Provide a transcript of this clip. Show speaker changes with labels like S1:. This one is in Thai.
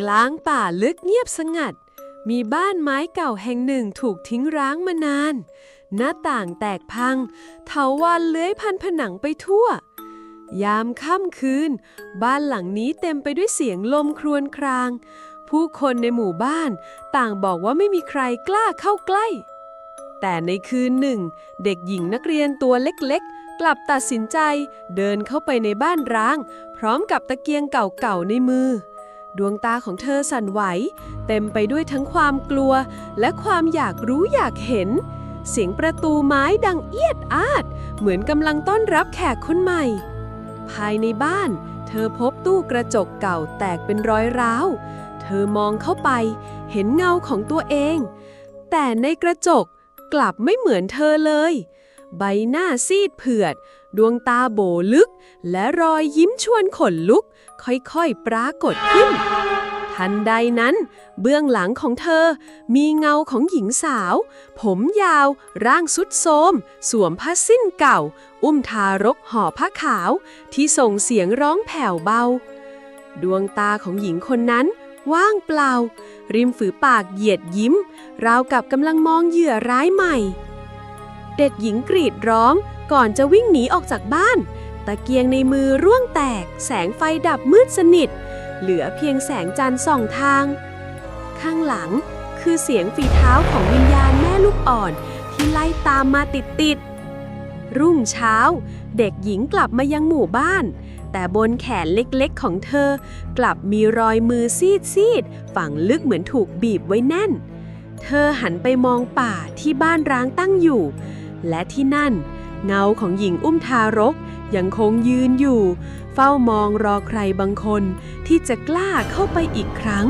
S1: กลางป่าลึกเงียบสงัด มีบ้านไม้เก่าแห่งหนึ่งถูกทิ้งร้างมานาน หน้าต่างแตกพัง เถาวันเลื้อยพันผนังไปทั่ว ยามค่ำคืน บ้านหลังนี้เต็มไปด้วยเสียงลมครวญคราง ผู้คนในหมู่บ้านต่างบอกว่าไม่มีใครกล้าเข้าใกล้ แต่ในคืนหนึ่ง เด็กหญิงนักเรียนตัวเล็กๆกลับตัดสินใจเดินเข้าไปในบ้านร้าง พร้อมกับตะเกียงเก่าๆในมือ ดวงตาของเธอสั่นไหว เต็มไปด้วยทั้งความกลัว และความอยากรู้อยากเห็น เสียงประตูไม้ดังเอียดอาด เหมือนกำลังต้อนรับแขกคนใหม่ ภายในบ้าน เธอพบตู้กระจกเก่าแตกเป็นรอยร้าว เธอมองเข้าไป เห็นเงาของตัวเอง แต่ในกระจกกลับไม่เหมือนเธอเลย ใบหน้าซีดเผือด ดวงตาโบลึก และรอยยิ้มชวนขนลุก ค่อยๆ ปรากฏขึ้น ทันใดนั้น เบื้องหลังของเธอ มีเงาของหญิงสาว ผมยาว ร่างสุดโทมสวมผ้าสิ้นเก่า อุ้มทารกห่อผ้าขาว ที่ส่งเสียงร้องแผ่วเบา ดวงตาของหญิงคนนั้นว่างเปล่า ริมฝีปากเหยียดยิ้ม ราวกับกำลังมองเหยื่อร้ายใหม่ เด็กหญิงกรีดร้อง ก่อนจะวิ่งหนีออกจากบ้าน ตะเกียงในมือร่วงแตก แสงไฟดับมืดสนิท เหลือเพียงแสงจันทร์ส่องทาง ข้างหลังคือเสียงฝีเท้าของวิญญาณแม่ลูกอ่อน ที่ไล่ตามมาติดติดๆรุ่งเช้า เด็กหญิงกลับมายังหมู่บ้าน แต่บนแขนเล็กๆของเธอ กลับมีรอยมือซีดซีดๆฝังลึกเหมือนถูกบีบไว้แน่น เธอหันไปมองป่าที่บ้านร้างตั้งอยู่ และที่นั่น เงาของหญิงอุ้มทารก ยังคงยืนอยู่ เฝ้ามองรอใครบางคนที่จะกล้าเข้าไปอีกครั้ง